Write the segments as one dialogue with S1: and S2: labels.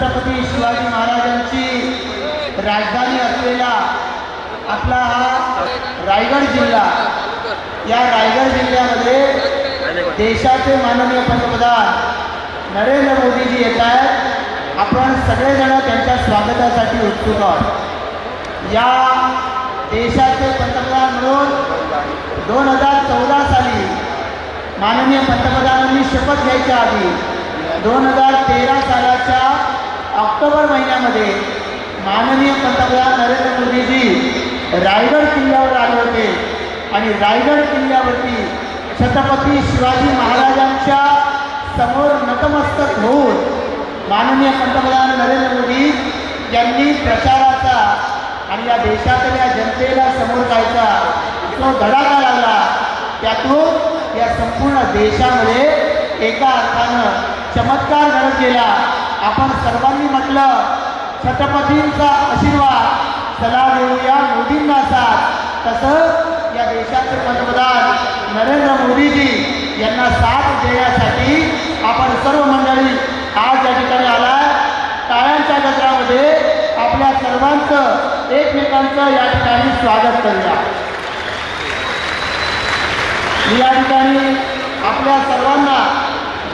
S1: छत्रपती शिवाजी महाराजांची राजधानी असलेला आपला हा रायगड जिल्हा. या रायगड जिल्ह्यामध्ये देशाचे माननीय पंतप्रधान नरेंद्र मोदीजी येत आहेत आपण सगळेजण त्यांच्या स्वागतासाठी उत्सुक आहोत. या देशाचे पंतप्रधान म्हणून दोन हजार चौदा साली माननीय पंतप्रधानांनी शपथ घ्यायच्या आधी दोन हजार तेरा सालाच्या ऑक्टोबर महिन्यामध्ये माननीय पंतप्रधान नरेंद्र मोदीजी रायगड किल्ल्यावर आले होते. आणि रायगड किल्ल्यावरती छत्रपती शिवाजी महाराजांच्या समोर नतमस्तक होऊन माननीय पंतप्रधान नरेंद्र मोदी यांनी प्रचाराचा आणि या देशातल्या जनतेला समोर जायचा तो धडाका लागला त्यातून या संपूर्ण देशामध्ये एका अर्थानं चमत्कार घडत गेला. आपण सर्वांनी म्हटलं छत्रपतींचा आशीर्वाद. चला देऊया मोदींना साथ. तसं या देशाचे पंतप्रधान नरेंद्र मोदीजी यांना साथ देण्यासाठी आपण सर्व मंडळी आज या ठिकाणी आलाय. टाळ्यांच्या गजरामध्ये आपल्या सर्वांचं एकमेकांचं या ठिकाणी स्वागत करूया. या ठिकाणी आपल्या सर्वांना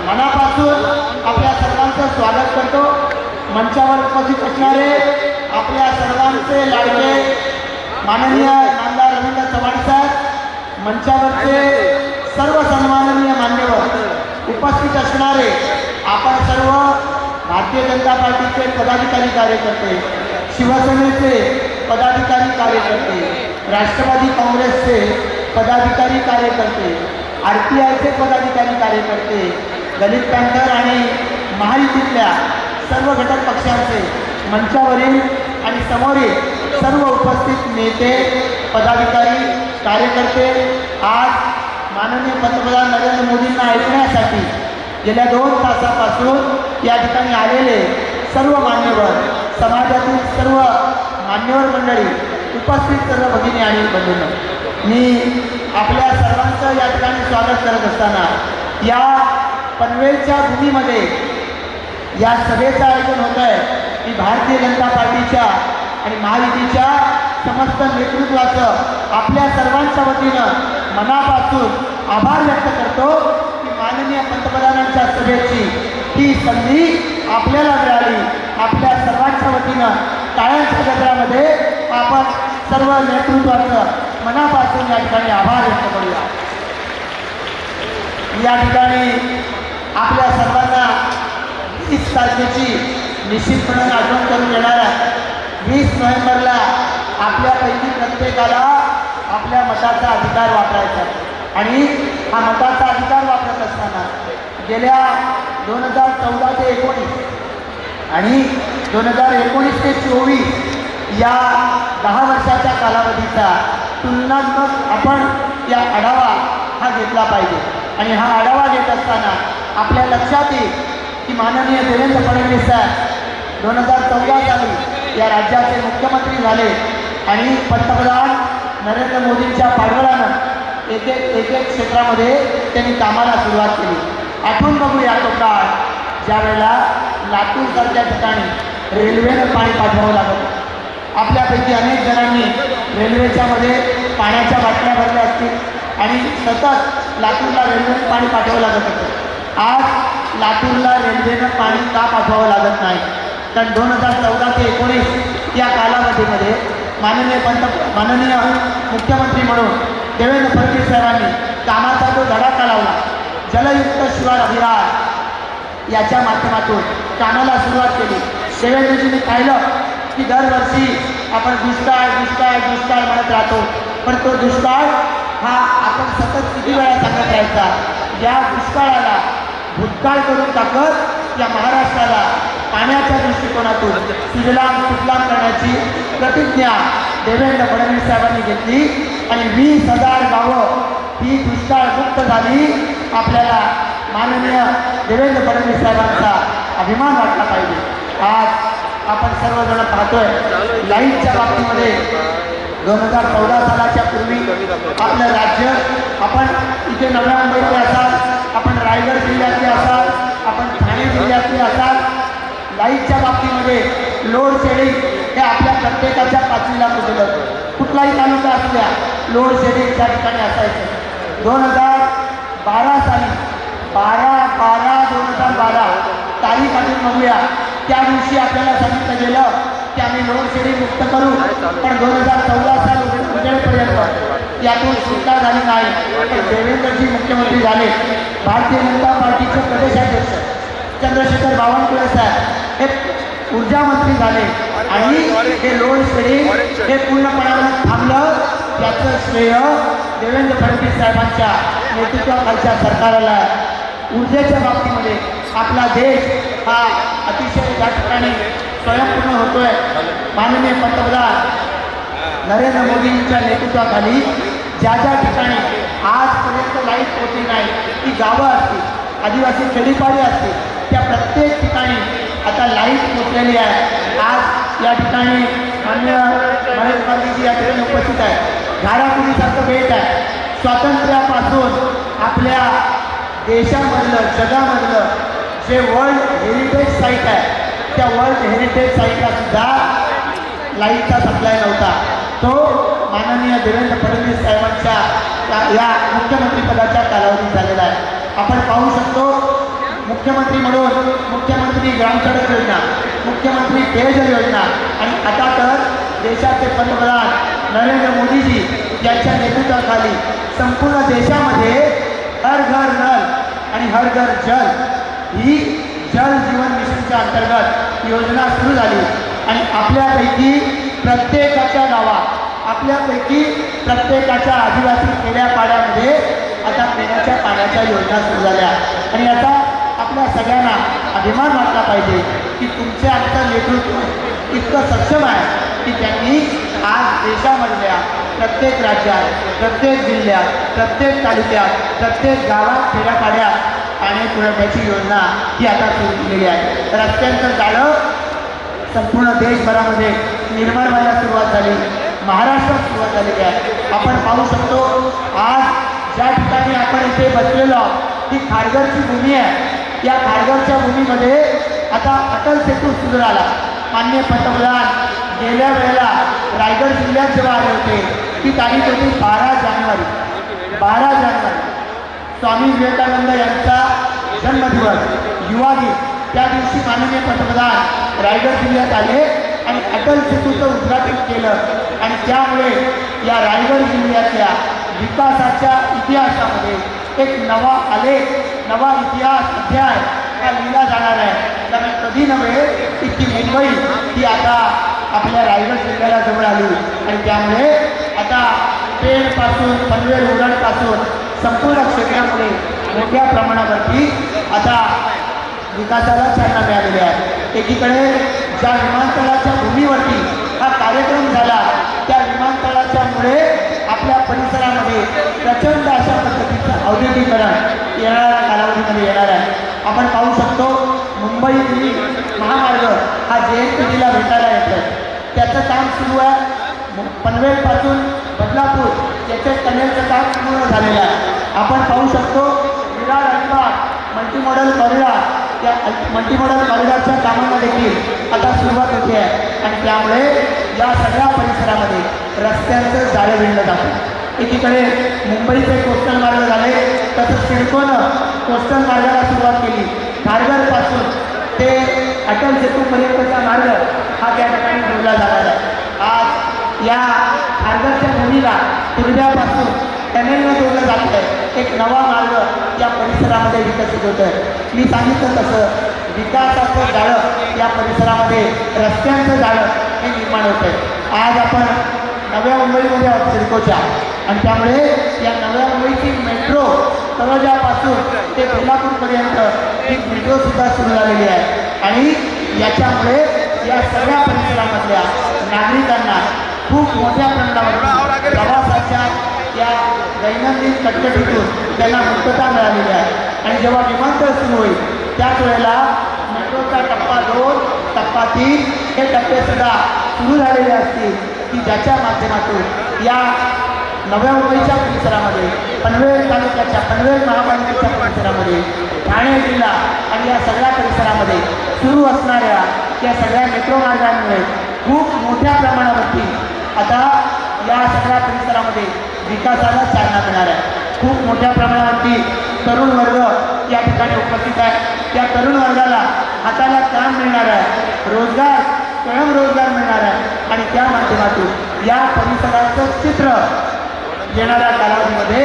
S1: मनापासून आपल्या सर्वांचं स्वागत करतो. मंचावर उपस्थित असणारे आपल्या सर्वांचे लाडके माननीय नामदार रवींद्र चव्हाण साहेब मंचावरचे सर्व सन्माननीय मान्यवर उपस्थित असणारे आपण सर्व भारतीय जनता पार्टीचे पदाधिकारी कार्यकर्ते शिवसेनेचे पदाधिकारी कार्यकर्ते राष्ट्रवादी काँग्रेसचे पदाधिकारी कार्यकर्ते आर पी आयचे पदाधिकारी कार्यकर्ते दलित पॅन्थर आणि महायुतीतल्या सर्व घटक पक्षांचे मंचावरील आणि समोरील सर्व उपस्थित नेते पदाधिकारी कार्यकर्ते आज माननीय पंतप्रधान नरेंद्र मोदींना ऐकण्यासाठी गेल्या दोन तासापासून या ठिकाणी आलेले सर्व मान्यवर समाजातील सर्व मान्यवर मंडळी उपस्थित सर्व भगिनी आणि बंधूंनो मी आपल्या सर्वांचं या ठिकाणी स्वागत करत असताना या पनवेलच्या भूमीमध्ये या सभेचं आयोजन होत आहे की भारतीय जनता पार्टीच्या आणि महायुतीच्या समस्त नेतृत्वाचं आपल्या सर्वांच्या वतीनं मनापासून आभार व्यक्त करतो की माननीय पंतप्रधानांच्या सभेची ही संधी आपल्याला मिळाली. आपल्या सर्वांच्या वतीनं टाळ्यांच्या गजरामध्ये आपण सर्व नेतृत्वाचं मनापासून या ठिकाणी आभार व्यक्त करूया. या ठिकाणी आपल्या सर्वांना वीस तारखेची निश्चितपणे आठवण करून देणार आहे. वीस नोव्हेंबरला आपल्यापैकी प्रत्येकाला आपल्या मताचा अधिकार वापरायचा आणि हा मताचा अधिकार वापरत असताना गेल्या दोन हजार चौदा ते एकोणीस आणि दोन हजार एकोणीस ते चोवीस या दहा वर्षाच्या कालावधीचा तुलनात्मक आपण या आढावा हा घेतला पाहिजे. आणि हा आढावा घेत असताना आपल्या लक्षात येईल की माननीय देवेंद्र फडणवीस साहेब दोन हजार चौदा साली या राज्याचे मुख्यमंत्री झाले. आणि पंतप्रधान नरेंद्र मोदींच्या पाठबळानं एक एक एक एक क्षेत्रामध्ये त्यांनी कामाला सुरुवात केली. आठवून बघूया तो काळ ज्यावेळेला लातूरसारख्या ठिकाणी रेल्वेनं पाणी पाठवावं लागत आपल्यापैकी अनेक जणांनी रेल्वेच्या मध्ये पाण्याच्या बाटल्या भरल्या असतील. आणि सतत लातूरला रेल्वेने पाणी पाठवावं लागत होतं. आज लातूरला रेल्वेनं पाणी का पाठवावं लागत नाही? कारण दोन हजार चौदा ते एकोणीस या कालावधीमध्ये माननीय पंत माननीय मुख्यमंत्री म्हणून देवेंद्र फडणवीस साहेबांनी कामाचा जो धडाका लावला जलयुक्त शिवार अभियान याच्या माध्यमातून कामाला सुरुवात केली. देवेंद्रजींनी पाहिलं की दरवर्षी आपण दुष्काळ दुष्काळ दुष्काळ म्हणत राहतो. पण तो दुष्काळ हा आपण सतत किती वेळा सांगत राहायचा या दुष्काळाला भूतकाळ करून टाकत या महाराष्ट्राला पाण्याच्या दृष्टिकोनातून सुजलाम सुजलाम करण्याची प्रतिज्ञा देवेंद्र फडणवीस साहेबांनी घेतली. आणि वीस हजार गावं ही दुष्काळमुक्त झाली. आपल्याला माननीय देवेंद्र फडणवीस साहेबांचा अभिमान वाटला पाहिजे. आज आपण सर्वजण पाहतोय लाईटच्या बाबतीमध्ये दोन हजार चौदा सालाच्या पूर्वी आपलं राज्य आपण इथे नव्या मुंबईचे असाल आपण रायगड जिल्ह्यातले असाल आपण ठाणे जिल्ह्यातले असाल लाईटच्या बाबतीमध्ये लोड शेडिंग हे आपल्या प्रत्येकाच्या पाचवीला पुजलं कुठलाही तालुका असल्या लोड शेडिंग त्या ठिकाणी असायचं. दोन हजार बारा साली बारा बारा दोन हजार बारा तारीख आपण बघूया. त्या दिवशी आपल्याला सांगितलं गेलं की आम्ही लोड शेडिंग मुक्त करू. पण दोन हजार चौदा साल उजे- उजेडपर्यंत यातून सुटका झाली नाही. पण देवेंद्रजी मुख्यमंत्री झाले. भारतीय जनता पार्टीचे प्रदेशाध्यक्ष चंद्रशेखर बावनकुळे साहेब. हे ऊर्जा मंत्री झाले. आणि हे लोड शेडिंग हे पूर्णपणाने थांबलं. याचं श्रेय देवेंद्र फडणवीस साहेबांच्या नेतृत्वाखालच्या सरकारला. ऊर्जेच्या बाबतीमध्ये आपला देश हा अतिशय त्या ठिकाणी स्वयंपूर्ण होतोय. माननीय पंतप्रधान नरेंद्र मोदींच्या नेतृत्वाखाली ज्या ज्या ठिकाणी आजपर्यंत लाइट होती नाही ती गावं असतील आदिवासी खेडीपाडी असतील त्या प्रत्येक ठिकाणी आता लाइट पोचलेली आहे. आज या ठिकाणी मान्य महेश गांधीजी या ठिकाणी उपस्थित आहे घारापुरीसारखं भेट आहे. स्वातंत्र्यापासून आपल्या देशामधलं जगामधलं जे वर्ल्ड हेरिटेज साईट आहे त्या वर्ल्ड हेरिटेज साईटला सुद्धा लाईटचा सप्लाय नव्हता. तो माननीय देवेंद्र फडणवीस साहेबांच्या या- या मुख्यमंत्रीपदाच्या कालावधीत झालेला आहे. आपण पाहू शकतो मुख्यमंत्री म्हणून मुख्यमंत्री ग्रामसडक योजना मुख्यमंत्री पेयजल योजना आणि आता तर देशाचे पंतप्रधान नरेंद्र मोदीजी यांच्या नेतृत्वाखाली संपूर्ण देशामध्ये हर घर नल आणि हर घर जल ही जल जीवन मिशनच्या अंतर्गत योजना सुरू झाली. आणि आपल्यापैकी प्रत्येकाच्या गावात आपल्यापैकी प्रत्येकाच्या आदिवासी खेड्यापाड्यामध्ये आता पिण्याच्या पाण्याच्या योजना सुरू झाल्या. आणि आता आपल्या सगळ्यांना अभिमान वाटला पाहिजे की तुमचे आमचं नेतृत्व इतकं सक्षम आहे की त्यांनी आज देशामधल्या प्रत्येक राज्यात प्रत्येक जिल्ह्यात प्रत्येक तालुक्यात प्रत्येक गावात खेड्यापाड्यात पाणी पुरवठ्याची योजना ही आता सुरू केलेली आहे. रस्त्यांचं जाळं संपूर्ण देशभरामध्ये निर्माण व्हायला सुरुवात झाली. महाराष्ट्रात सुरुवात झालेली आहे. आपण पाहू शकतो आज ज्या ठिकाणी आपण इथे बसलेलो आहोत ती खारघरची भूमी आहे. या खारघरच्या भूमीमध्ये आता अटल सेतू सुरू झाला. मान्य पंतप्रधान गेल्या वेळेला रायगड जिल्ह्यात जेव्हा आले होते ती तारीख होती बारा जानेवारी. बारा जानेवारी. स्वामी विवेकानंद यांचा जन्मदिवस युवा दिन त्या दिवशी माननीय पंतप्रधान रायगड जिल्ह्यात आले आणि अटल सेतूचं उद्घाटन केलं. आणि त्यामुळे या रायगड जिल्ह्यातल्या विकासाच्या इतिहासामध्ये एक नवा आलेख नवा इतिहास अध्याय हा लिहिला जाणार आहे. कारण कधी नव्हे इतकी मुंबई ही आता आपल्या रायगड जिल्ह्याला जवळ आली. आणि त्यामुळे आता पेणपासून पनवेल उरणपासून संपूर्ण क्षेत्रामध्ये मोठ्या प्रमाणावरती आता विकासाला चालना मिळालेली आहे. एकीकडे ज्या विमानतळाच्या भूमीवरती हा कार्यक्रम झाला त्या विमानतळाच्यामुळे आपल्या परिसरामध्ये प्रचंड अशा पद्धतीचं औद्योगिकरण येणाऱ्या कालावधीमध्ये येणार आहे. आपण पाहू शकतो मुंबई दिल्ली महामार्ग हा जे एन पी टीला भेटायला येतो त्याचं काम सुरू आहे. पनवेलपासून बदलापूर याचे टनेलचं काम पूर्ण झालेलं आहे. आपण पाहू शकतो विरार अलिबाग मल्टीमॉडल कॉरिडॉर या मल्टीमॉडल कॉरिडॉरच्या कामांना देखील आता सुरुवात होते आहे. आणि त्यामुळे या सगळ्या परिसरामध्ये रस्त्यांचं जाळे विणलं जातं. एकीकडे मुंबईचे कोस्टल मार्ग झाले तसंच सिडकोनं कोस्टल मार्गाला सुरुवात केली. खारघरपासून ते अटल सेतूपर्यंतचा मार्ग हा त्या ठिकाणी जोडला जाणार आहे. या खारघरच्या भूमीला तुरब्यापासून टनेलनं जोडलं जात आहे. एक नवा मार्ग या परिसरामध्ये विकसित होत आहे मी सांगितलं तसं विकासाचं जाळं या परिसरामध्ये रस्त्यांचं जाळं हे निर्माण होत आहे आज आपण नव्या मुंबईमध्ये आहोत सिडकोच्या. आणि त्यामुळे या नव्या मुंबईची मेट्रो तळोजापासून ते कोल्हापूरपर्यंत ही मेट्रोसुद्धा सुरू झालेली आहे. आणि याच्यामुळे या सगळ्या परिसरामधल्या नागरिकांना खूप मोठ्या प्रमाणावर प्रवासाच्या या दैनंदिन कटकटीतून त्यांना मुक्तता मिळालेली आहे. आणि जेव्हा विमानतळ सुरू होईल त्याच वेळेला मेट्रोचा टप्पा दोन टप्पा तीन हे टप्पेसुद्धा सुरू झालेले असतील की ज्याच्या माध्यमातून या नव्या मुंबईच्या परिसरामध्ये पनवेल तालुक्याच्या पनवेल महापालिकेच्या परिसरामध्ये ठाणे जिल्हा आणि या सगळ्या परिसरामध्ये सुरू असणाऱ्या या सगळ्या मेट्रो मार्गांमुळे खूप मोठ्या प्रमाणावरती आता या सगळ्या परिसरामध्ये विकासाला चालना मिळणार आहे. खूप मोठ्या प्रमाणावरती तरुण वर्ग या ठिकाणी उपस्थित आहे. त्या तरुण वर्गाला हाताला काम मिळणार आहे. रोजगार स्वयंरोजगार मिळणार आहे. आणि त्या माध्यमातून या परिसराचं चित्र येणाऱ्या कालावधीमध्ये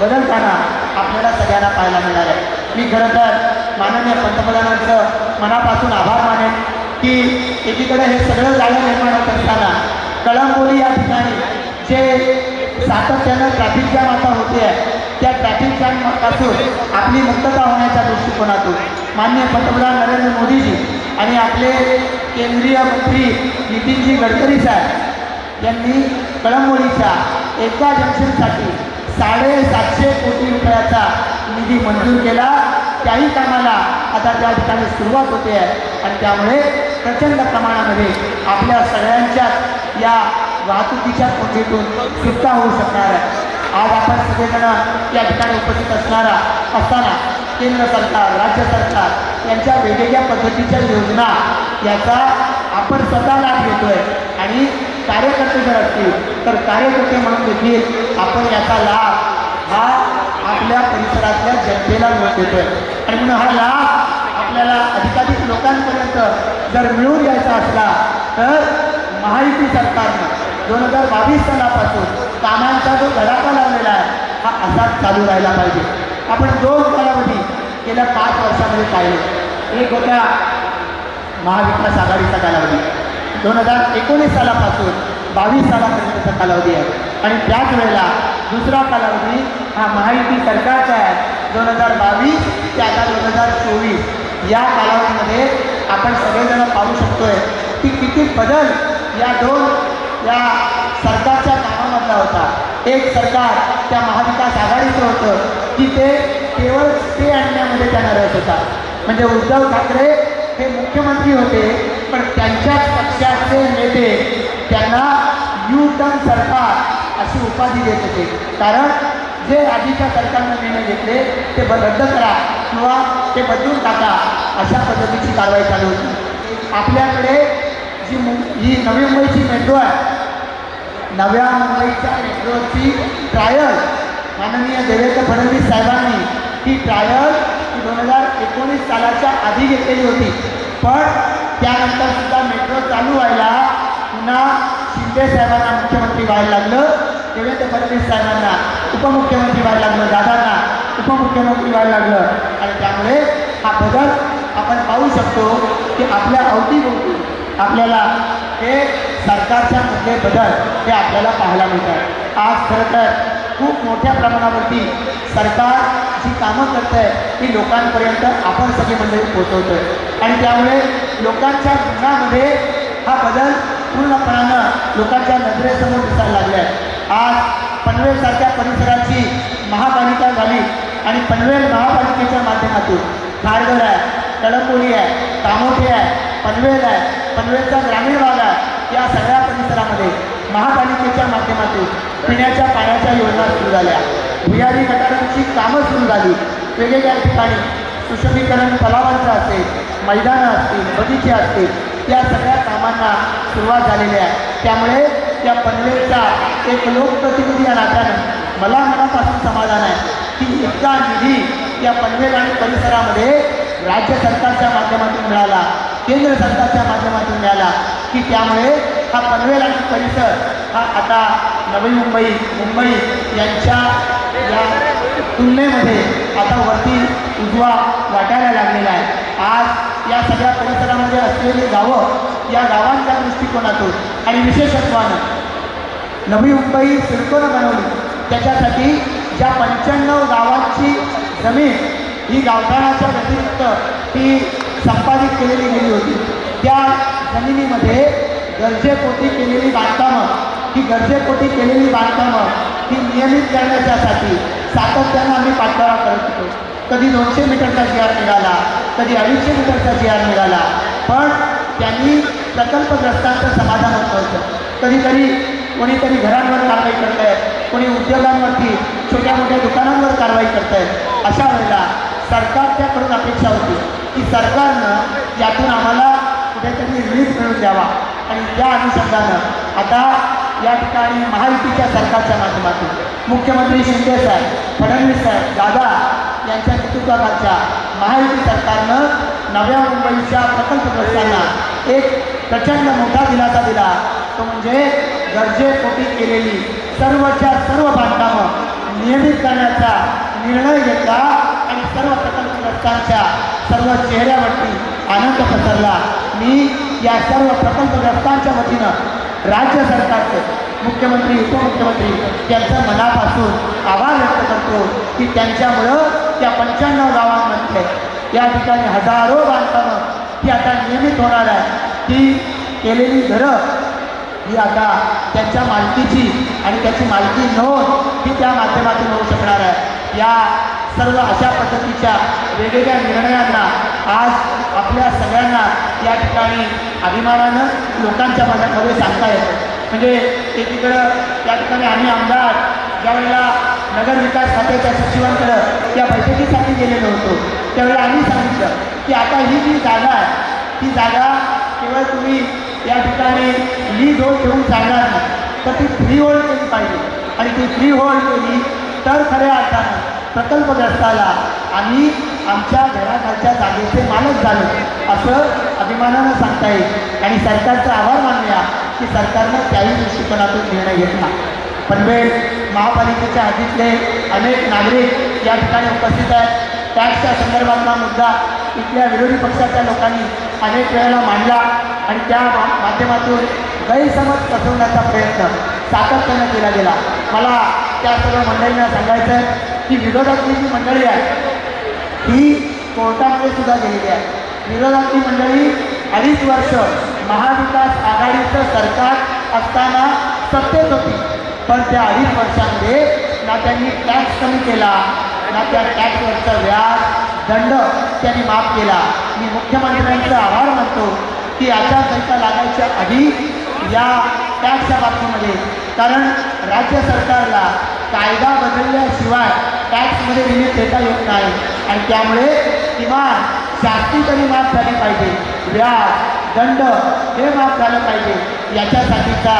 S1: बदलताना आपल्याला सगळ्यांना पाहायला मिळणार आहे. मी खरं तर माननीय पंतप्रधानांचं मनापासून आभार मानेन की एकीकडे हे सगळं जागा निर्माण होत असताना कळंबोली या ठिकाणी जे सातत्यानं ट्रॅफिक जॅम आता होते आहे त्या ट्रॅफिक जॅमपासून आपली मुक्तता होण्याच्या दृष्टिकोनातून मान्य पंतप्रधान नरेंद्र मोदीजी आणि आपले केंद्रीय मंत्री नितीनजी गडकरी साहेब यांनी कळंबोलीच्या एका जंक्शनसाठी साडेसातशे कोटी रुपयाचा निधी मंजूर केला. त्याही कामाला आता त्या ठिकाणी सुरुवात होते आहे. आणि त्यामुळे प्रचंड प्रमाणामध्ये आपल्या सगळ्यांच्या या वाहतुकीच्या कोटीतून सुटका होऊ शकणार आहे. आज आपण सगळेजण या ठिकाणी उपस्थित असणारा असताना केंद्र सरकार राज्य सरकार यांच्या वेगवेगळ्या पद्धतीच्या योजना याचा आपण स्वतः लाभ घेतोय. आणि कार्यकर्ते जर असतील तर कार्यकर्ते म्हणून देखील आपण याचा लाभ हा आपल्या परिसरातल्या जनतेला मिळत येतोय. आणि म्हणून हा लाभ आपल्याला अधिकाधिक लोकांपर्यंत जर मिळून द्यायचा असला तर महायुती सरकारनं दोन हजार बावीस सालापासून कामांचा जो धडाका लावलेला आहे हा असाच चालू राहिला पाहिजे. आपण दोन कालावधी गेल्या पाच वर्षामध्ये पाहिले. एक होता महाविकास आघाडीचा कालावधी. दोन हजार एकोणीस सालापासून बावीस सालापर्यंतचा कालावधी आहे. आणि त्याच वेळेला दुसरा कालावधी हा महायुती सरकारचा आहे. दोन हजार बावीस ते आता दोन हजार चोवीस. या कालावधीमध्ये आपण सगळेजण पाहू शकतोय की किती बदल या दोन या सरकारच्या कामामधला होता. एक सरकार त्या महाविकास आघाडीचं होतं की ते केवळ स्टे आणण्यामध्ये त्यांना रस होता. म्हणजे उद्धव ठाकरे हे मुख्यमंत्री होते पण त्यांच्याच पक्षाचे नेते त्यांना यू टर्न सरकार अशी उपाधी देत होते. कारण जे आधीच्या सरकारनं निर्णय घेतले ते ब रद्द करा किंवा ते बदलून टाका अशा पद्धतीची कारवाई चालू होती. आपल्याकडे जी मुं ही नवी मुंबईची मेट्रो आहे नव्या मुंबईच्या मेट्रोची ट्रायल माननीय देवेंद्र फडणवीस साहेबांनी ही ट्रायल दोन हजार एकोणीस सालाच्या आधी घेतलेली होती. पण त्यानंतर सुद्धा मेट्रो चालू व्हायला पुन्हा शिंदे साहेबांना मुख्यमंत्री व्हायला लागलं. देवेंद्र फडणवीस साहेबांना उपमुख्यमंत्री व्हायला लागलं. दादांना उपमुख्यमंत्री व्हायला लागलं. आणि त्यामुळे हा बदल आपण पाहू शकतो की आपल्या अवतीभोवती आपल्याला हे सरकारच्या मधले बदल हे आपल्याला पाहायला मिळतात. आज खरं तर खूप मोठ्या प्रमाणावरती सरकार जी कामं करत आहे ती लोकांपर्यंत आपण सगळी मंडळी पोहोचवतो आहे आणि त्यामुळे लोकांच्या मनामध्ये हा बदल पूर्णपणानं लोकांच्या नजरेसमोर दिसायला लागला आहे आज पनवेलसारख्या परिसराची महापालिका झाली आणि पनवेल महापालिकेच्या माध्यमातून खारघर आहे कळंबोली आहे कामोठे आहे पनवेल आहे पनवेलचा ग्रामीण भाग आहे या सगळ्या परिसरामध्ये महापालिकेच्या माध्यमातून पिण्याच्या पाण्याच्या योजना सुरू झाल्या. भुयारी गटारांची कामं सुरू झाली. वेगवेगळ्या ठिकाणी सुशोभीकरण तलावांचं असेल मैदानं असतील बगीचे असतील या सगळ्या कामांना सुरुवात झालेली आहे. त्यामुळे त्या पनवेलचा एक लोकप्रतिनिधी या नात्यानं मला मनापासून समाधान आहे की इतका निधी या पनवेल आणि परिसरामध्ये राज्य सरकारच्या माध्यमातून मिळाला केंद्र सरकारच्या माध्यमातून मिळाला की त्यामुळे हा पनवेल आणि परिसर हा आता नवी मुंबई मुंबई यांच्या या तुलनेमध्ये आता वरती उजवा वाटायला लागलेला आहे. आज या सगळ्या परिसरामध्ये असलेली गावं या गावांच्या दृष्टिकोनातून आणि विशेषत्वानं. नवी मुंबई सिडकोनं बनवली. त्याच्यासाठी ज्या पंच्याण्णव गावांची जमीन ही गावठाणाच्या व्यतिरिक्त ती संपादित केलेली गेली होती. त्या जमिनीमध्ये गरजेपोटी केलेली बांधकामं ही गरजेपोटी केलेली बांधकामं ही नियमित करण्याच्यासाठी सातत्यानं आम्ही पाठपुरावा करत होतो. कधी दोनशे मीटरचा जी आर निघाला कधी अडीचशे मीटरचा जी आर निघाला. पण त्यांनी प्रकल्पग्रस्तांचं समाधान होत नव्हतं कधीतरी कोणीतरी घरांवर कारवाई करत आहे कोणी उद्योगांवरती छोट्या मोठ्या दुकानांवर कारवाई करत आहे अशा वेळेला सरकारच्याकडून अपेक्षा होती की सरकारनं यातून आम्हाला कुठेतरी रिलीफ मिळून द्यावा. आणि त्या अनुषंगानं आता या ठिकाणी महायुतीच्या सरकारच्या माध्यमातून मुख्यमंत्री शिंदे साहेब फडणवीस साहेब दादा यांच्या नेतृत्वाखालच्या महायुती सरकारनं नव्या मुंबईच्या प्रकल्पग्रस्तांना एक प्रचंड मोठा दिलासा दिला. तो म्हणजे गरजेपोटी केलेली सर्वच्या सर्व बांधकामं नियमित करण्याचा निर्णय घेतला आणि सर्व प्रकल्पग्रस्तांच्या सर्व चेहऱ्यावरती आनंद पसरला. मी या सर्व प्रकल्पग्रस्तांच्या वतीनं राज्य सरकारचं मुख्यमंत्री उपमुख्यमंत्री त्यांचं मनापासून आभार व्यक्त करतो की त्यांच्यामुळं त्या पंच्याण्णव गावांमध्ये या ठिकाणी हजारो बांधकामं ही आता नियमित होणार आहे ती केलेली घरं ही आता त्यांच्या मालकीची आणि त्याची मालकी नोंद ही त्या माध्यमातून होऊ शकणार आहे. या सर्व अशा पद्धतीच्या वेगवेगळ्या निर्णयांना आज आपल्या सगळ्यांना या ठिकाणी अभिमानानं लोकांच्या मनामध्ये सांगता येतं. म्हणजे एकीकडं त्या ठिकाणी आम्ही आमदार ज्यावेळेला नगर विकास खात्याच्या सचिवांकडं या बैठकीसाठी गेलेलो होतो. त्यावेळेला आम्ही सांगितलं की आता ही जी जागा आहे ती जागा केवळ तुम्ही या ठिकाणी लीज होल्ड ठेवून चालणार नाही तर ती फ्री होल्ड केली पाहिजे. आणि ती फ्री होल्ड केली तर खऱ्या अर्थानं प्रकल्पग्रस्ताला आम्ही आमच्या घराखालच्या जागेचे मालक झालो असं अभिमानानं सांगता येईल. आणि सरकारचा आभार मानूया. की सरकारनं त्याही दृष्टिकोनातून निर्णय घेतला. पनवेल महापालिकेच्या हद्दीतले अनेक नागरिक या ठिकाणी उपस्थित आहेत. टॅक्सच्या संदर्भातला मुद्दा इथल्या विरोधी पक्षाच्या लोकांनी अनेक वेळेला मांडला आणि त्या माध्यमातून गैरसमज पसरवण्याचा प्रयत्न सातत्यानं केला गेला. मला त्या सर्व मंडळींना सांगायचं आहे की विरोधातली जी मंडळी आहे ही कोर्टामध्ये सुद्धा गेलेली आहे. विरोधातली मंडळी अडीच वर्ष महाविकास आघाडीचं सरकार असताना सत्तेत होती. पण त्या अडीच वर्षांमध्ये ना त्यांनी टॅक्स कमी केला. ना त्या टॅक्सवरचा व्याज दंड त्यांनी माफ केला. मी मुख्यमंत्र्यांचा आभार मानतो की आचारसंहिता लागायच्या आधी या टॅक्सच्या बाबतीमध्ये. कारण राज्य सरकारला कायदा बदलल्याशिवाय टॅक्समध्ये रिलीफ देता येत नाही. आणि त्यामुळे किमान शास्ती तरी माफ झाली पाहिजे. व्याज दंड हे माफ झालं पाहिजे. याच्यासाठीचा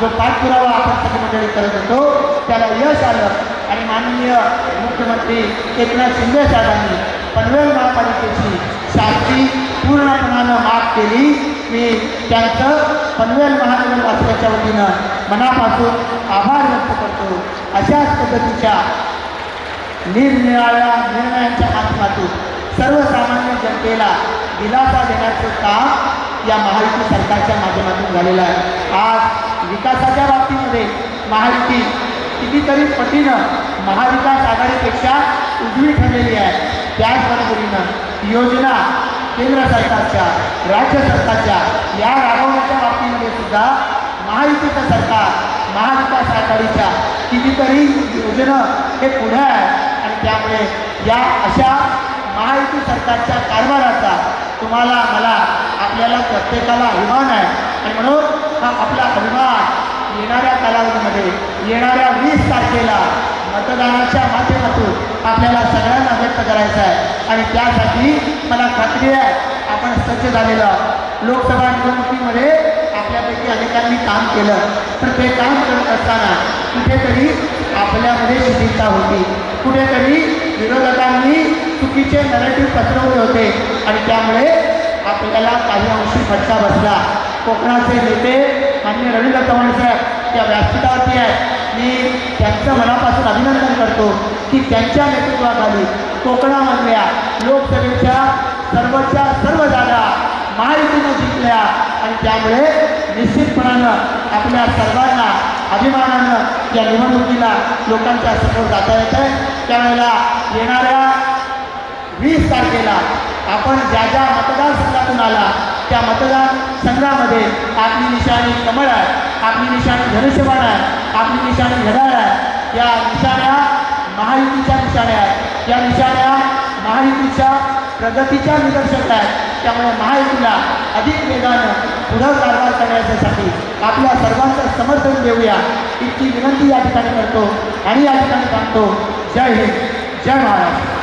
S1: जो पाठपुरावा आपण सगळी मंडळी करत होतो त्याला यश आलं. आणि माननीय मुख्यमंत्री एकनाथ शिंदे साहेबांनी पनवेल महापालिकेची शास्ती पूर्णपणानं माफ केली. मी त्यांचं पनवेल महानगरवासियाच्या वतीनं मनापासून आभार व्यक्त करतो. अशाच पद्धतीच्या निरनिराळ्या निर्णयांच्या माध्यमातून सर्वसामान्य जनतेला दिलासा देण्याचं काम या महायुती सरकारच्या माध्यमातून झालेला आहे. आज विकासाच्या बाबतीमध्ये महायुती कितीतरी पटीनं महाविकास आघाडीपेक्षा उजवी ठरलेली आहे. त्याचबरोबरीनं योजना केंद्र सरकारच्या राज्य सरकारच्या या राबवण्याच्या बाबतीमध्ये सुद्धा महायुतीचं सरकार महाविकास आघाडीच्या कितीतरी योजना हे पुढे आहे आणि त्यामुळे या अशा महायुती सरकारच्या कारभाराचा तुम्हाला मला आपल्याला प्रत्येकाला अभिमान आहे. आणि म्हणून हा आपला अभिमान येणाऱ्या कालावधीमध्ये येणाऱ्या वीस तारखेला मतदानाच्या माध्यमातून आपल्याला सगळ्यांना व्यक्त करायचं आहे. आणि त्यासाठी मला खात्री आहे आपण सज्ज झालेलो आहोत. लोकसभा निवडणुकीमध्ये आपल्यापैकी अनेकांनी काम केलं. पण ते काम करत असताना कुठेतरी आपल्यामध्ये शिथिलता होती. कुठेतरी विरोधकांनी चुकीचे नरेटिव्ह पसरवले होते. आणि त्यामुळे आपल्याला काही अंशी फटका बसला. कोकणाचे नेते मान्य रवींद्र चव्हाण साहेब त्या व्यासपीठावरती आहेत मी त्यांचं मनापासून अभिनंदन करतो की त्यांच्या नेतृत्वाखाली कोकणामधल्या लोकसभेच्या सर्वच्या सर्व जागा महायुतीनं जिंकल्या. आणि त्यामुळे निश्चितपणानं आपल्या सर्वांना अभिमानानं या निवडणुकीला लोकांच्या समोर जाता येत आहे त्यावेळेला येणाऱ्या वीस तारखेला आपण ज्या ज्या मतदारसंघातून आला त्या मतदार संघामध्ये आपली निशाणी कमळ आहे आपली निशाणी धनुष्यबाण आहे आपली निशाणी घड्याळ आहे. या निशाण्या महायुतीच्या निशाण्या आहेत. या निशाण्या महायुतीच्या प्रगतीच्या निदर्शक आहेत. त्यामुळे महायुतीला अधिक वेगानं पुढं कारभार करण्यासाठी आपल्या सर्वांचं समर्थन देऊया. इतकी विनंती या ठिकाणी करतो आणि या ठिकाणी सांगतो जय हिंद. जय महाराष्ट्र.